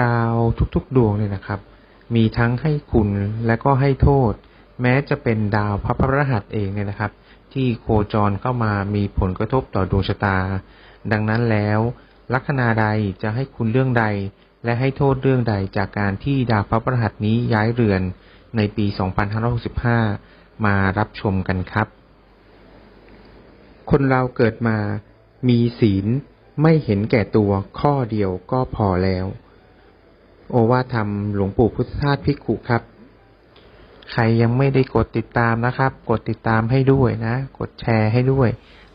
ดาวทุกๆดวงเนี่ยนะครับ มีทั้งให้คุณและก็ให้โทษ แม้จะเป็นดาวพระพฤหัสเองเนี่ยนะครับ ที่โคจรเข้ามามีผลกระทบต่อดวงชะตา ดังนั้นแล้ว ลัคนาใดจะให้คุณเรื่องใด และให้โทษเรื่องใดจากการที่ดาวพระพฤหัสนี้ย้ายเรือนในปี 2565 มารับชมกันครับ คนเราเกิดมามีศีลไม่เห็นแก่ตัวข้อเดียวก็พอแล้ว โอวาทธรรมหลวงปู่พุทธทาสพิกุครับ ใครยังไม่ได้กดติดตามนะครับ กดติดตามให้ด้วยนะ กดแชร์ให้ด้วย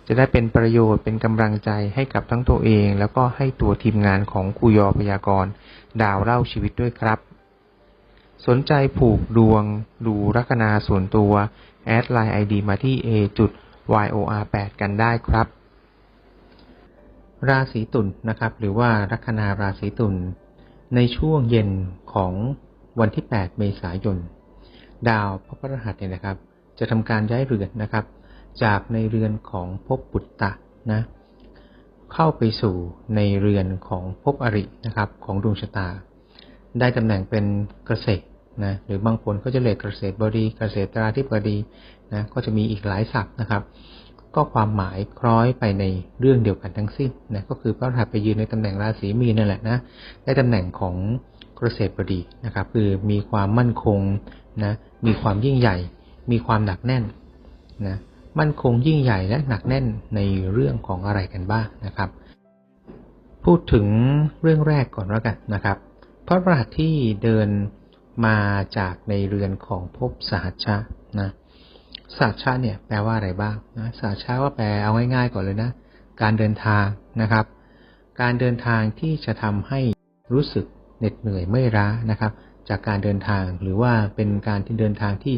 จะได้เป็นประโยชน์เป็นกำลังใจให้กับทั้งตัวเอง แล้วก็ให้ตัวทีมงานของครูยอพยากรณ์ดาวเล่าชีวิตด้วยครับ สนใจผูกดวง ดูลัคนาส่วนตัว แอดไลน์ ID มาที่ a จุด yor 8 กันได้ครับ ราศีตุลนะครับ หรือว่าลัคนาราศีตุล ในช่วงเย็นของวันที่ 8 เมษายน ดาวพระพฤหัสเนี่ยนะครับ จะทำการย้ายเรือนนะครับ จากในเรือนของภพปุตตะนะเข้าไปสู่ในเรือนของภพอรินะครับ ของดวงชะตา ได้ตำแหน่งเป็นเกษตรนะหรือบางคนก็จะเรียกเกษตรบดีเกษตราธิบดีนะก็จะมีอีกหลายศัพท์นะครับ ก็ความหมายคล้อยไปในเรื่องเดียวกันทั้งสิ้นนะก็คือพระรหัสไปยืนในตำแหน่งราศีมีนนั่นแหละนะได้ตำแหน่งของเกษตรบดีนะครับ คือมีความมั่นคงนะมีความยิ่งใหญ่ มีความหนักแน่นนะมั่นคงยิ่งใหญ่และหนักแน่นในเรื่องของอะไรกันบ้างนะครับ พูดถึงเรื่องแรกก่อนแล้วกันนะครับพระรหัสที่เดินมาจากในเรือนของภพสหัชชะนะ สหัชชะเนี่ยแปลว่าอะไรบ้างนะสหัชชะว่าแปลเอาง่ายๆก่อนเลยนะ การเดินทางนะครับ การเดินทางที่จะทำให้รู้สึกเหน็ดเหนื่อยไม่ล้านะครับ จากการเดินทางหรือว่าเป็นการที่เดินทางที่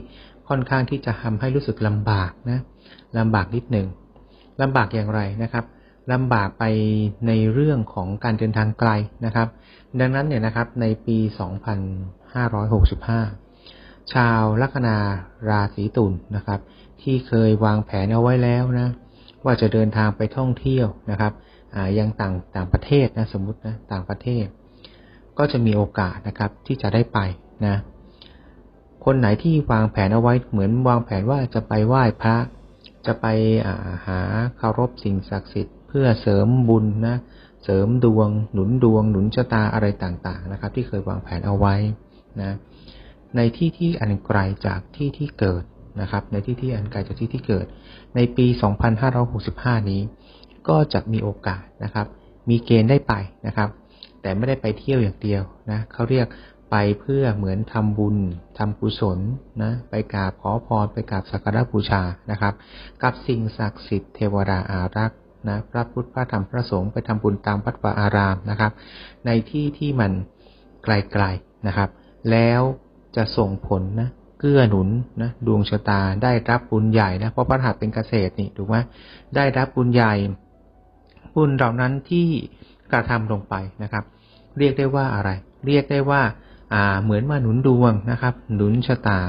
ค่อนข้างที่จะทำให้รู้สึกลำบากนะลำบากนิดหนึ่งลำบากอย่างไรนะครับลำบากไปในเรื่องของการเดินทางไกลนะครับ ดังนั้นเนี่ยนะครับในปี 2565 ชาวลัคนาราศีตุลนะครับ ที่เคยวางแผนเอาไว้แล้วนะ ว่าจะเดินทางไปท่องเที่ยวนะครับยังต่างต่างประเทศนะสมมตินะต่างประเทศ ก็จะมีโอกาสนะครับที่จะได้ไปนะ คนไหนที่วางแผนเอาไว้เหมือนวางแผนว่าจะไปไหว้พระ จะไปหาเคารพสิ่งศักดิ์สิทธิ์ เพื่อเสริมบุญนะเสริมดวง หนุนดวง หนุนชะตาอะไรต่างๆนะครับ ที่เคยวางแผนเอาไว้นะ ในที่ที่อันไกลจากที่ที่เกิดนะครับ ในที่ที่อันไกลจากที่ที่เกิด ในปี 2565 นี้ ก็จะมีโอกาสนะครับ มีเกณฑ์ได้ไปนะครับ แต่ไม่ได้ไปเที่ยวอย่างเดียวนะเขาเรียกไปเพื่อเหมือนทำบุญทำกุศลนะไปกราบขอพรไปกราบสักการะบูชานะครับ กับสิ่งศักดิ์สิทธิ์เทวดาอารักษ์นะพระพุทธพระธรรมพระสงฆ์ไปทำบุญตามวัดวาอารามนะครับ ในที่ที่มันไกลๆนะครับ แล้ว จะส่งผลนะเกื้อหนุนนะดวงชะตาได้รับบุญใหญ่นะเพราะพระหัสเป็นเกษตรนี่ถูกไหมได้รับบุญใหญ่บุญเหล่านั้นที่กระทำลงไปนะครับ เรียกได้ว่าอะไร เรียกได้ว่าอ่าเหมือนมาหนุนดวงนะครับ หนุนชะตา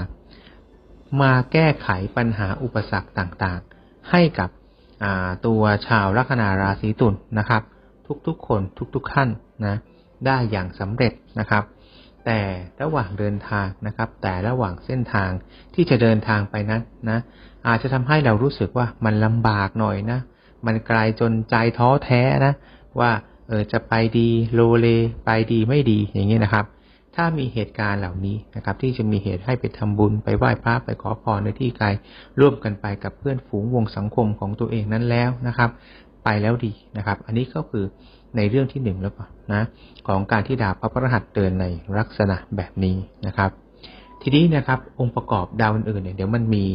มาแก้ไขปัญหาอุปสรรคต่างๆ ให้กับตัวชาวลัคนาราศีตุลนนะครับ ทุกๆคนทุกๆขั้นนะได้อย่างสำเร็จนะครับ แต่ระหว่างเดินทางนะครับ แต่ระหว่างเส้นทางที่จะเดินทางไปนั้นนะ อาจจะทำให้เรารู้สึกว่ามันลำบากหน่อยนะ มันไกลจนใจท้อแท้นะ ว่าเออจะไปดีโลเลไปดีไม่ดีอย่างนี้นะครับ ถ้ามีเหตุการณ์เหล่านี้นะครับ ที่จะมีเหตุให้ไปทำบุญไปไหว้พระไปขอพรในที่ไกลร่วมกันไปกับเพื่อนฝูงวงสังคมของตัวเองนั้นแล้วนะครับ ไปแล้วดีนะครับ อันนี้ก็คือ ในเรื่องที่หนึ่งแล้วนะของการที่ดาวพระพฤหัสเดินในลักษณะแบบนี้นะครับ ทีนี้นะครับองค์ประกอบดาวอื่นๆเนี่ยเดี๋ยวมันมี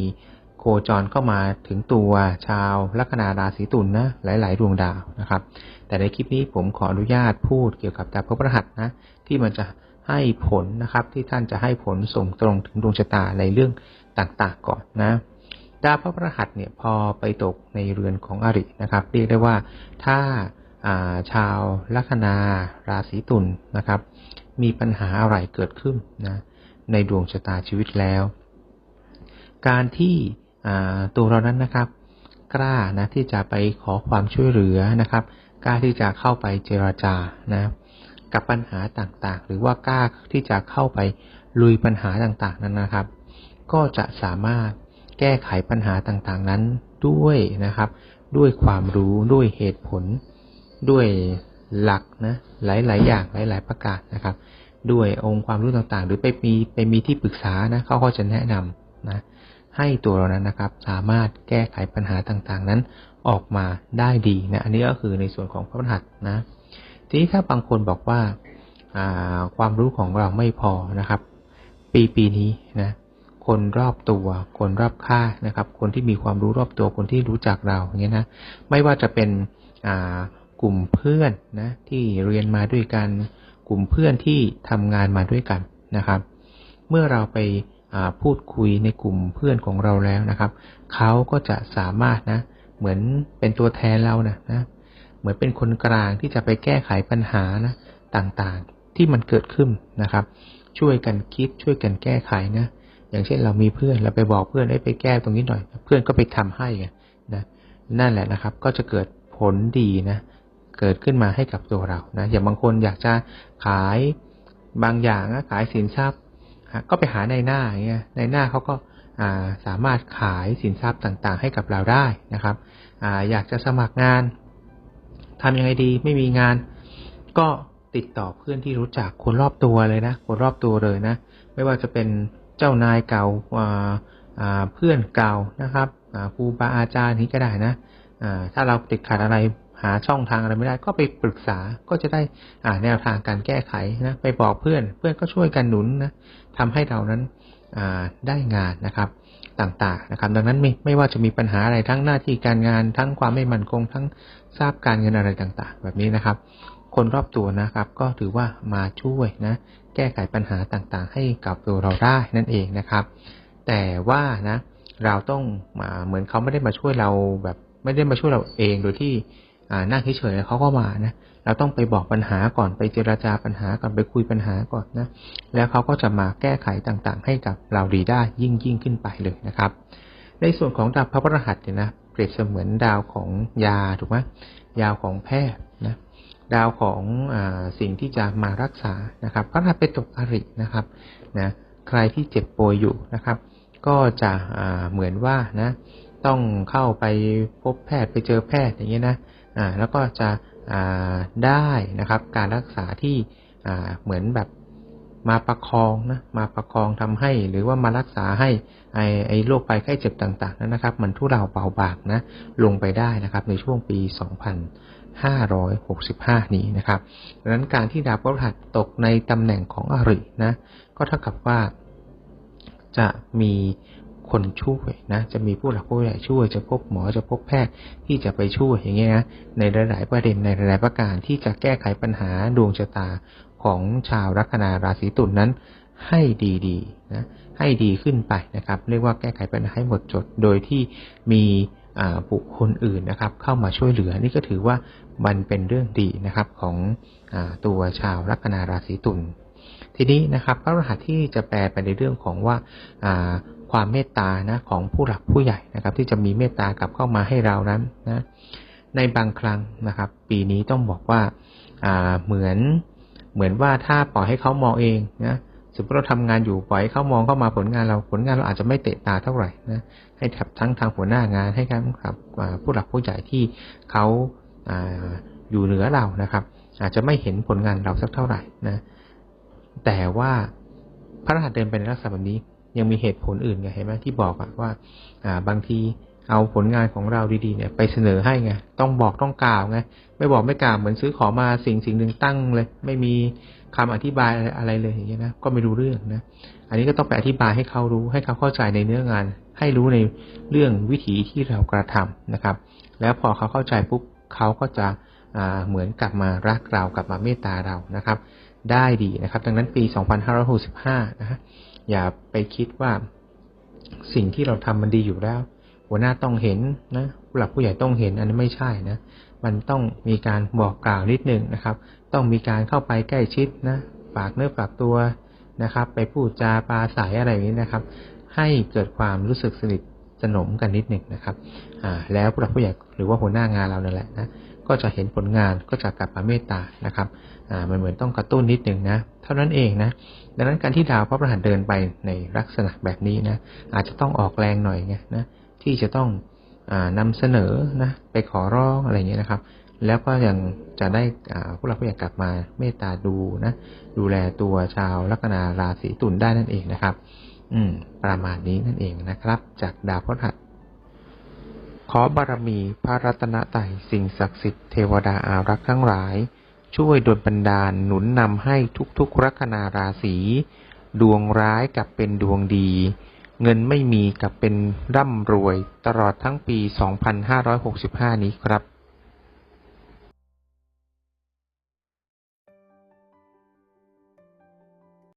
โคจรเข้ามาถึงตัวชาวลัคนาราศีตุลนนะหลาย ๆ ดวงดาวนะครับ แต่ในคลิปนี้ผมขออนุญาตพูดเกี่ยวกับดาวพระพฤหัสนะที่มันจะให้ผลนะครับที่ท่านจะให้ผลส่งตรงถึงดวงชะตาในเรื่องต่างๆก่อนนะดาวพระพฤหัสเนี่ยพอไปตกในเรือนของอรินะครับ เรียกได้ว่าถ้า ชาวลัคนาราศีตุลนนะครับ มีปัญหาอะไรเกิดขึ้นนะในดวงชะตาชีวิตแล้ว การที่ตัวเรานั้นนะครับ กล้านะที่จะไปขอความช่วยเหลือนะครับ กล้าที่จะเข้าไปเจราจานะกับปัญหาต่างๆ หรือว่ากล้าที่จะเข้าไปลุยปัญหาต่างๆนั้นนะครับ ก็จะสามารถแก้ไขปัญหาต่างๆนั้นด้วยนะครับ ด้วยความรู้ด้วยเหตุผล ด้วยหลักนะหลาย ๆ อย่างหลาย ๆ ประการนะครับ ด้วยองค์ความรู้ต่างๆ หรือไปมีไปมีที่ปรึกษานะเขาก็จะแนะนำนะให้ตัวเรานั้นนะครับ สามารถแก้ไขปัญหาต่างๆ นั้นออกมาได้ดีนะอันนี้ก็คือในส่วนของพระรหัสนะทีนี้ถ้าบางคนบอกว่าความรู้ของเราไม่พอนะครับ ปีปีนี้นะคนรอบตัวคนรอบข้างนะครับ คนที่มีความรู้รอบตัวคนที่รู้จักเราอย่างเงี้ยนะไม่ว่าจะเป็น กลุ่มเพื่อนนะที่เรียนมาด้วยกัน กลุ่มเพื่อนที่ทำงานมาด้วยกันนะครับ เมื่อเราไปพูดคุยในกลุ่มเพื่อนของเราแล้วนะครับเขาก็จะสามารถนะเหมือนเป็นตัวแทนเรานะนะเหมือนเป็นคนกลางที่จะไปแก้ไขปัญหานะต่างๆที่มันเกิดขึ้นนะครับ ช่วยกันคิดช่วยกันแก้ไขนะอย่างเช่นเรามีเพื่อนเราไปบอกเพื่อนให้ไปแก้ตรงนี้หน่อย เพื่อนก็ไปทำให้นะนั่นแหละนะครับ ก็จะเกิดผลดีนะ เกิดขึ้นมาให้กับตัวเรานะอย่างบางคนอยากจะขายบางอย่างขายสินทรัพย์ ก็ไปหาในหน้าอย่างเงี้ยในหน้าเขาก็สามารถขายสินทรัพย์ต่างๆ ให้กับเราได้นะครับออยากจะสมัครงานทำยังไงดีไม่มีงาน ก็ติดต่อเพื่อนที่รู้จักคนรอบตัวเลยนะคนรอบตัวเลยนะ ไม่ว่าจะเป็นเจ้านายเก่าเพื่อนเก่านะครับครูบาอาจารย์นี้ก็ได้นะถ้าเราติดขัดอะไร หาช่องทางอะไรไม่ได้ ก็ไปปรึกษาก็จะได้แนวทางการแก้ไขนะไปบอกเพื่อนเพื่อนก็ช่วยกันหนุนนะทำให้เรานั้นได้งานนะครับต่างๆนะครับ ดังนั้นไม่ไม่ว่าจะมีปัญหาอะไรทั้งหน้าที่การงานทั้งความไม่มั่นคง ทั้งทราบการเงินอะไรต่างๆ แบบนี้นะครับ คนรอบตัวนะครับ ก็ถือว่ามาช่วยนะแก้ไขปัญหาต่างๆ ให้กับตัวเราได้นั่นเองนะครับ แต่ว่านะเราต้องมาเหมือนเขาไม่ได้มาช่วยเราแบบไม่ได้มาช่วยเราเองโดยที่ นั่งเฉยๆเขาก็มานะเราต้องไปบอกปัญหาก่อนไปเจราจาปัญหาก่อนไปคุยปัญหาก่อนนะแล้วเขาก็จะมาแก้ไขต่างๆ ให้กับเราดีได้ยิ่งยิ่งขึ้นไปเลยนะครับ ในส่วนของดาวพระพรหัสเนี่ยนะเปรียบเสมือนดาวของยาถูกไหมยาวของแพทย์นะดาวของอสิ่งที่จะมารักษานะครับพระหัสเป็นตกอรินะครับนะใครที่เจ็บป่วยอยู่นะครับ ก็จะเหมือนว่านะต้องเข้าไปพบแพทย์ไปเจอแพทย์อย่างเงี้ยนะ อ่าแล้วก็จะอ่าได้นะครับ การรักษาที่อ่าเหมือนแบบมาประคองนะมาประคองทำให้ หรือว่ามารักษาให้ไอไอโรคภัยไข้เจ็บต่างๆนั้นนะครับ มันทุเลาเบาบางนะลงไปได้นะครับ ในช่วงปี 2565 นี้นะครับดังนั้นการที่ดาวพฤหัสตกในตำแหน่งของอรินะก็เท่ากับว่าจะมี คนช่วยนะ จะมีผู้หลักผู้ใหญ่ช่วย จะพบหมอจะพบแพทย์ที่จะไปช่วยอย่างเงี้ยนะในหลาย ๆ ประเด็นในหลาย ๆ ประการที่จะแก้ไขปัญหาดวงชะตาของชาวลัคนาราศีตุลนนั้น ให้ดีๆนะให้ดีขึ้นไปนะครับ เรียกว่าแก้ไขปัญหาให้หมดจดโดยที่มีบุคคลอื่นนะครับ เข้ามาช่วยเหลือนี่ก็ถือว่ามันเป็นเรื่องดีนะครับของอตัวชาวลัคนาราศีตุลทีนี้นะครับพระรหัสที่จะแปลไปในเรื่องของว่า ความเมตตานะของผู้หลักผู้ใหญ่นะครับ ที่จะมีเมตตากลับเข้ามาให้เรานั้นนะในบางครั้งนะครับ ปีนี้ต้องบอกว่าอ่าเหมือนเหมือนว่าถ้าปล่อยให้เขามองเองนะสมมติเราทำงานอยู่ปล่อยให้เขามองเข้ามาผลงานเราผลงานเราอาจจะไม่เตะตาเท่าไหร่นะให้ทับทั้งทางหัวหน้างานให้กันครับผู้หลักผู้ใหญ่ที่เขาอยู่เหนือเรานะครับ อาจจะไม่เห็นผลงานเราสักเท่าไหร่นะแต่ว่าพระรหัสเดินไปในลักษณะแบบนี้ ยังมีเหตุผลอื่นไงเห็นไหมที่บอกอะว่า อ่า บางทีเอาผลงานของเราดีๆเนี่ย ไปเสนอให้ไงต้องบอกต้องกล่าวไงไม่บอกไม่กล่าวเหมือนซื้อของมาสิ่งสิ่งหนึ่งตั้งเลย ไม่มีคำอธิบายอะไรเลยอย่างเงี้ยนะก็ไม่รู้เรื่องนะอันนี้ก็ต้องไปอธิบายให้เขารู้ให้เขาเข้าใจในเนื้องาน ให้รู้ในเรื่องวิถีที่เรากระทำนะครับ แล้วพอเขาเข้าใจปุ๊บเขาก็จะเหมือนกลับมารักเรากลับมาเมตตาเรานะครับ ได้ดีนะครับ ดังนั้นปี 2565นะฮะ อย่าไปคิดว่า สิ่งที่เราทำมันดีอยู่แล้ว หัวหน้าต้องเห็นนะผู้หลักผู้ใหญ่ต้องเห็นอันนี้ไม่ใช่นะ มันต้องมีการบอกกล่าวนิดนึงนะครับ ต้องมีการเข้าไปใกล้ชิดนะฝากเนื้อฝากตัวนะครับ ไปพูดจาปาสายอะไรอย่างนี้นะครับ ให้เกิดความรู้สึกสนิทสนมกันนิดหนึ่งนะครับ อ่า แล้วผู้หลักผู้ใหญ่หรือว่าหัวหน้างานเรานั่นแหละนะ ก็จะเห็นผลงานก็จะกลับมาเมตตานะครับ อ่ามันเหมือนต้องกระตุ้นนิดหนึ่งนะเท่านั้นเองนะดังนั้นการที่ดาวพระประหัสเดินไปในลักษณะแบบนี้นะอาจจะต้องออกแรงหน่อยไงนะที่จะต้องอานำเสนอนะไปขอร้องอะไรอย่างเงี้ยนะครับ แล้วก็ยังจะได้ผู้หลักผู้ใหญ่กลับมาเมตตาดูนะดูแลตัวชาวลัคนาราศีตุลได้นั่นเองนะครับ อืม ประมาณนี้นั่นเองนะครับ จากดาวพฤหัสขอบารมีพระรัตนตรัยสิ่งศักดิ์สิทธิ์เทวดาอารักษ์ทั้งหลาย ช่วยดลบันดาลหนุนนำให้ทุกๆลัคนาราศีดวงร้ายกลับเป็นดวงดี เงินไม่มีกลับเป็นร่ำรวยตลอดทั้งปี 2565 นี้ครับ